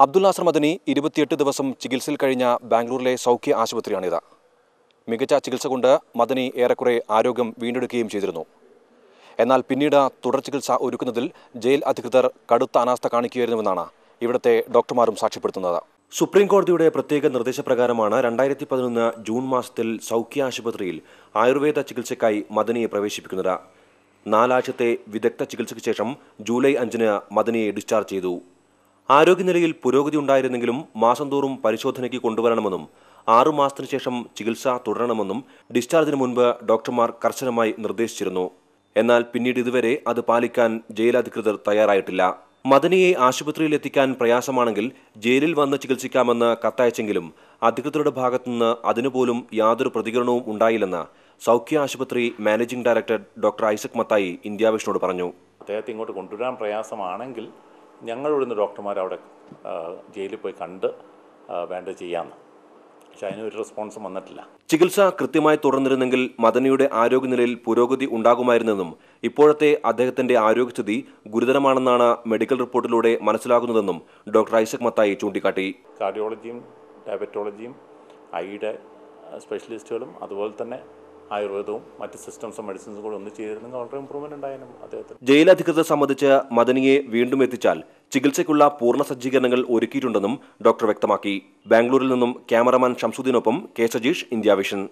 അബ്ദുൽ നാസർ മദനി ഇരുപത്തിയെട്ട് ദിവസം ചികിത്സയിൽ കഴിഞ്ഞ ബാംഗ്ലൂരിലെ സൗഖ്യ ആശുപത്രിയാണിത്. മികച്ച ചികിത്സ കൊണ്ട് മദനി ഏറെക്കുറെ ആരോഗ്യം വീണ്ടെടുക്കുകയും ചെയ്തിരുന്നു. എന്നാൽ പിന്നീട് തുടർ ചികിത്സ ഒരുക്കുന്നതിൽ ജയിൽ അധികൃതർ കടുത്ത അനാസ്ഥ കാണിക്കുകയായിരുന്നുവെന്നാണ് ഇവിടുത്തെ ഡോക്ടർമാരും സാക്ഷ്യപ്പെടുത്തുന്നത്. സുപ്രീം കോടതിയുടെ പ്രത്യേക നിർദ്ദേശപ്രകാരമാണ് രണ്ടായിരത്തി പതിനൊന്ന് ജൂൺ മാസത്തിൽ സൗഖ്യ ആശുപത്രിയിൽ ആയുർവേദ ചികിത്സയ്ക്കായി മദനിയെ പ്രവേശിപ്പിക്കുന്നത്. നാലാഴ്ചത്തെ വിദഗ്ധ ചികിത്സയ്ക്ക് ശേഷം ജൂലൈ അഞ്ചിന് മദനിയെ ഡിസ്ചാർജ് ചെയ്തു. ആരോഗ്യനിലയിൽ പുരോഗതി ഉണ്ടായിരുന്നെങ്കിലും മാസം തോറും പരിശോധനയ്ക്ക് കൊണ്ടുവരണമെന്നും ആറു മാസത്തിനു ശേഷം ചികിത്സ തുടരണമെന്നും ഡിസ്ചാർജിന് മുൻപ് ഡോക്ടർമാർ കർശനമായി നിർദ്ദേശിച്ചിരുന്നു. എന്നാൽ പിന്നീട് ഇതുവരെ അത് പാലിക്കാൻ ജയിലധികൃതർ തയ്യാറായിട്ടില്ല. മദനിയെ ആശുപത്രിയിൽ എത്തിക്കാൻ പ്രയാസമാണെങ്കിൽ ജയിലിൽ വന്ന് ചികിത്സിക്കാമെന്ന് കത്തയച്ചെങ്കിലും അധികൃതരുടെ ഭാഗത്തുനിന്ന് അതിനുപോലും യാതൊരു പ്രതികരണവും ഉണ്ടായില്ലെന്ന് സൗഖ്യ ആശുപത്രി managing director doctor Isaac Mathai ഇന്ത്യാവിഷ്ണോട് പറഞ്ഞു. അദ്ദേഹത്തെ ഇങ്ങോട്ട് കൊണ്ടുവരാൻ പ്രയാസമാണെങ്കിൽ ഞങ്ങൾ ഇവിടുന്ന് ഡോക്ടർമാർ അവിടെ ജയിലിൽ പോയി കണ്ട് വേണ്ട ചെയ്യാമെന്ന് പക്ഷെ അതിനൊരു റെസ്പോൺസും വന്നിട്ടില്ല. ചികിത്സ കൃത്യമായി തുടർന്നിരുന്നെങ്കിൽ മദനിയുടെ ആരോഗ്യനിലയിൽ പുരോഗതി ഉണ്ടാകുമായിരുന്നെന്നും ഇപ്പോഴത്തെ അദ്ദേഹത്തിന്റെ ആരോഗ്യസ്ഥിതി ഗുരുതരമാണെന്നാണ് മെഡിക്കൽ റിപ്പോർട്ടിലൂടെ മനസ്സിലാകുന്നതെന്നും ഡോക്ടർ ഐസക് മത്തായി ചൂണ്ടിക്കാട്ടി. കാർഡിയോളജിയും ഡയബറ്റോളജിയും ഐയുടെ സ്പെഷ്യലിസ്റ്റുകളും അതുപോലെ തന്നെ ആയുർവേദവും മറ്റ് സിസ്റ്റംസും മെഡിസിൻസും കൂടെ ഒന്ന് ചെയ്തിരുന്നെങ്കിൽ വളരെ ഇമ്പ്രൂവ്മെന്റ് ഉണ്ടായാലും അദ്ദേഹത്തിന്. ജയിലധികൃതർ സംബന്ധിച്ച് മദനിയെ വീണ്ടും എത്തിച്ചാൽ ചികിത്സയ്ക്കുള്ള പൂർണ സജ്ജീകരണങ്ങൾ ഒരുക്കിയിട്ടുണ്ടെന്നും ഡോക്ടർ വ്യക്തമാക്കി. ബാംഗ്ലൂരിൽ നിന്നും ക്യാമറമാൻ ഷംസുദ്ദീനൊപ്പം കെ സജീഷ് ഇന്ത്യ വിഷൻ.